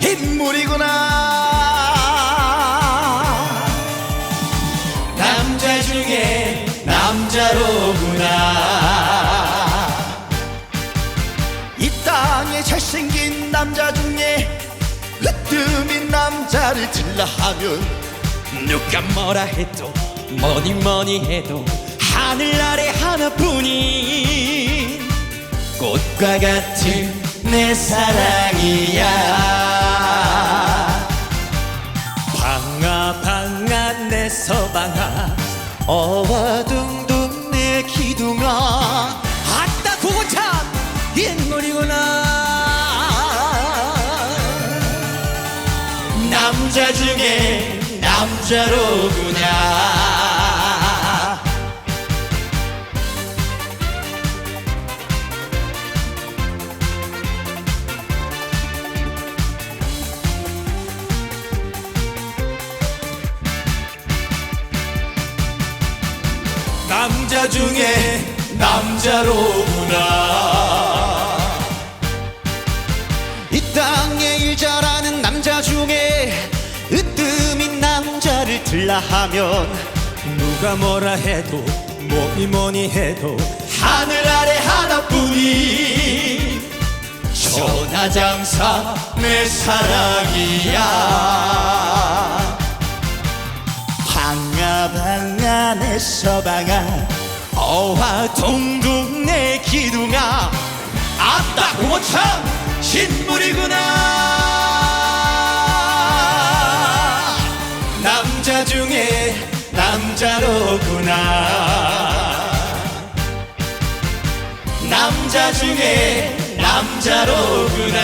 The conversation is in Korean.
인물이구나. 남자 중에 남자로구나. 이 땅에 잘생긴 남자 중에 으뜸인 남자를 들라 하면 누가 뭐라 해도 뭐니 뭐니 해도 하늘 아래 하나뿐인 꽃과 같은 내 사랑이야. 방아 방아 내 서방아. 어와둥둥 내 기둥아. 아따 그거 참 인물이구나. 남자 중에 남자로구나 남자 중에 남자로구나. 이 땅에 일 잘하는 남자 중에 으뜸인 남자를 들라 하면 누가 뭐라 해도 뭐니 뭐니 해도 하늘 아래 하나뿐인 천하장사 내 사랑이야 방아 방아 내 서방아. 어와 동동 내 기둥아. 아따 그거 참 신물이구나. 남자 중에 남자로구나. 남자 중에 남자로구나